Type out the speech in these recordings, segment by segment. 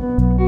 তো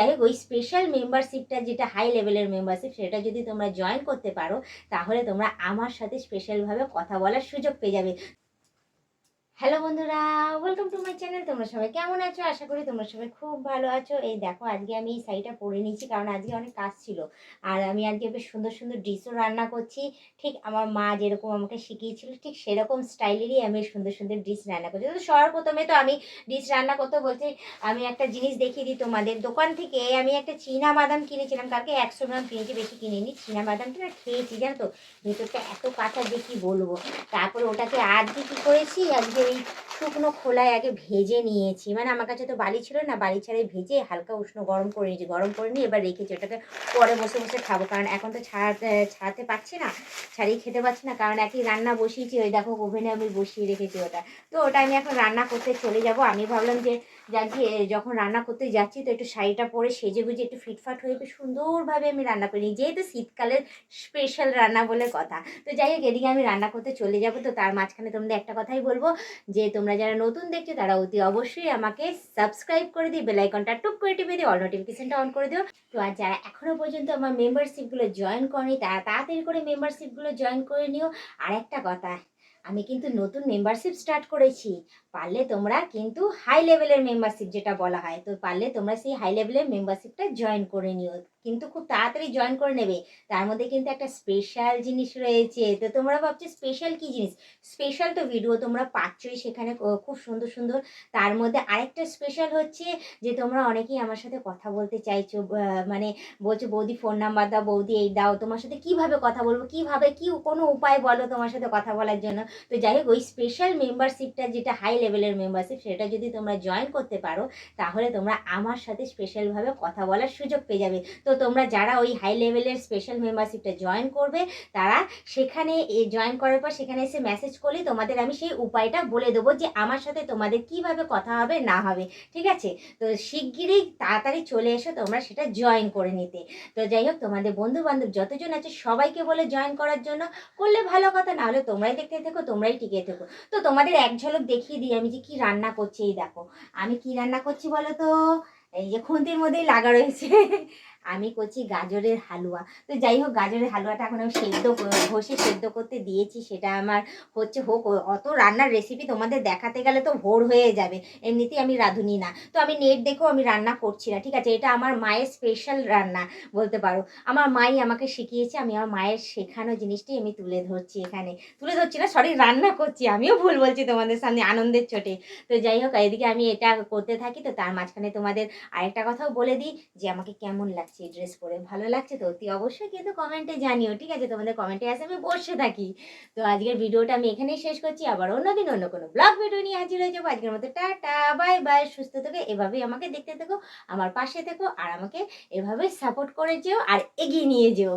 যাই হোক, ওই স্পেশাল মেম্বারশিপটা যেটা হাই লেভেলের মেম্বারশিপ সেটা যদি তোমরা জয়েন করতে পারো, তাহলে তোমরা আমার সাথে স্পেশালভাবে কথা বলার সুযোগ পেয়ে যাবে। হ্যালো বন্ধুরা ওয়েলকাম টু মাই চ্যানেল তোমরা সবাই কেমন আছো? আশা করি তোমরা সবাই খুব ভালো আছো। এই দেখো, আজকে আমি এই শাড়িটা পরে নিয়েছি, কারণ আজকে অনেক কাজ ছিল। আর আমি আজকে বেশ সুন্দর সুন্দর ডিশও রান্না করছি। ঠিক আমার মা যেরকম আমাকে শিখিয়েছিল, ঠিক সেরকম স্টাইলেরই আমি সুন্দর সুন্দর ডিশ রান্না করছি। তো সবার প্রথমে তো আমি ডিশ রান্না করতে বলছি, আমি একটা জিনিস দেখিয়ে দিই তোমাদের। দোকান থেকে আমি একটা চীনা বাদাম কিনেছিলাম, কালকে একশো গ্রাম কিনেছি, বেশি কিনিনি। চীনা বাদামটা না খেয়েছি, জানো তো? ভেতরটা এত কাঁচা কি বলব? তারপরে ওটাকে আজকে কী করেছি? আজকে এই শুকনো খোলায় আগে ভেজে নিয়েছি। মানে আমার কাছে তো বালি ছিল না, বালি ছাড়াই ভেজে হালকা উষ্ণ গরম করে নিয়েছি। গরম করে নিয়ে এবার রেখেছি, ওটাকে পরে বসে বসে খাব। কারণ এখন তো ছাড়াতে ছাড়াতে পারছি না, ছাড়িয়ে খেতে পারছি না। কারণ একই রান্না বসিয়েছি, ওই দেখো ওভেনে আমি বসিয়ে রেখেছি ওটা। তো ওটা আমি এখন রান্না করতে চলে যাব। আমি ভাবলাম যে যাচ্ছি যখন রান্না করতে যাচ্ছি, তো একটু শাড়িটা পরে সেজে গুজে একটু ফিটফাট হয়ে সুন্দরভাবে আমি রান্না করি। যেহেতু শীতকালের স্পেশাল রান্না বলে কথা। তো যাই হোক, এদিকে আমি রান্না করতে চলে যাব। তো তার মাঝখানে তোমাদের একটা কথাই বলব, যে তোমরা যারা নতুন দেখছ, তারা অতি অবশ্যই আমাকে সাবস্ক্রাইব করে দিই বেলাইকনটা টুক করে টিপে দিও অল নোটিফিকেশনটা অন করে দিও। তো আর যারা এখনও পর্যন্ত আমার মেম্বারশিপগুলো জয়েন করেনি, তারা তাড়াতাড়ি করে মেম্বারশিপগুলো জয়েন করে নিও। আর একটা কথা, আমি কিন্তু নতুন মেম্বারশিপ স্টার্ট করেছি, পারলে তোমরা কিন্তু হাই লেভেলের মেম্বারশিপ যেটা বলা হয়, তো পারলে তোমরা সেই হাই লেভেলের মেম্বারশিপটা জয়েন করে নিও। কিন্তু খুব তাড়াতাড়ি জয়েন করে নেবে। তার মধ্যে কিন্তু একটা স্পেশাল জিনিস রয়েছে। তো তোমরা ভাবছ স্পেশাল কি জিনিস? স্পেশাল তো ভিডিও তোমরা পাচ্ছই সেখানে। খুব সুন্দর সুন্দর। তার মধ্যে আরেকটা স্পেশাল হচ্ছে যে তোমরা অনেকেই আমার সাথে কথা বলতে চাইছো। মানে বলছো, বৌদি ফোন নাম্বার দাও, বৌদি এই দাও। তোমার সাথে কীভাবে কথা বলব? কীভাবে, কি কোনো উপায় বলো তোমার সাথে কথা বলার জন্য? তো যাই হোক, ওই স্পেশাল মেম্বারশিপটা যেটা হাই লেভেলের মেম্বারশিপ সেটা যদি তোমরা জয়েন করতে পারো, তাহলে তোমরা আমার সাথে স্পেশালভাবে কথা বলার সুযোগ পেয়ে যাবে। তো তোমরা যারা ওই হাই লেভেলের স্পেশাল মেম্বারশিপটা জয়েন করবে, তারা সেখানে জয়েন করার পর সেখানে এসে মেসেজ করলে তোমাদের আমি সেই উপায়টা বলে দেবো যে আমার সাথে তোমাদের কীভাবে কথা হবে, না হবে, ঠিক আছে? তো শিগগিরই তাড়াতাড়ি চলে এসো তোমরা সেটা জয়েন করে নিতে। তো যাই হোক, তোমাদের বন্ধু বান্ধব যতজন আছে সবাইকে বলে জয়েন করার জন্য, করলে ভালো কথা, না হলে তোমরাই দেখতে থেকো, তোমরাই টিকে থেকো। তো তোমাদের এক ঝলক দেখিয়ে দিই আমি যে কি রান্না করছি, এই দেখো। আমি কি রান্না করছি বলো তো? এই যে খুন্তির মধ্যেই লাগা রয়েছে। আমি করছি গাজরের হালুয়া। তো যাই হোক, গাজরের হালুয়াটা এখন আমি সেদ্ধ ঘষে সেদ্ধ করতে দিয়েছি, সেটা আমার হচ্ছে হোক। অত রান্নার রেসিপি তোমাদের দেখাতে গেলে তো ভোর হয়ে যাবে, এমনিতেই আমি রাঁধুনি না। তো আমি নেট দেখেও আমি রান্না করছি না, ঠিক আছে? এটা আমার মায়ের স্পেশাল রান্না, বলতে পারো। আমার মাই আমাকে শিখিয়েছে, আমি আমার মায়ের শেখানো জিনিসটি আমি তুলে ধরছি এখানে। তুলে ধরছি না সরি রান্না করছি, আমিও ভুল বলছি তোমাদের সামনে আনন্দের চোটে। তো যাই হোক, এদিকে আমি এটা করতে থাকি, তো তার মাঝখানে তোমাদের আরেকটা কথাও বলে দিই, যে আমাকে কেমন লাগছে ড্রেস পরে ভালো লাগছে তো? তুই অবশ্যই কিন্তু কমেন্টে জানিও, ঠিক আছে? তোমাদের কমেন্টে আসে আমি বসে থাকি। তো আজকের ভিডিওটা আমি এখানেই শেষ করছি। আবার অন্যদিন অন্য কোনো ব্লগ ভিডিও নিয়ে হাজির হয়ে যাব। আজকের মতো টাটা বাই বাই সুস্থ থেকো, এভাবেই আমাকে দেখতে থেকো, আমার পাশে থেকো, আর আমাকে এভাবে সাপোর্ট করে যেও, আর এগিয়ে নিয়ে যেও।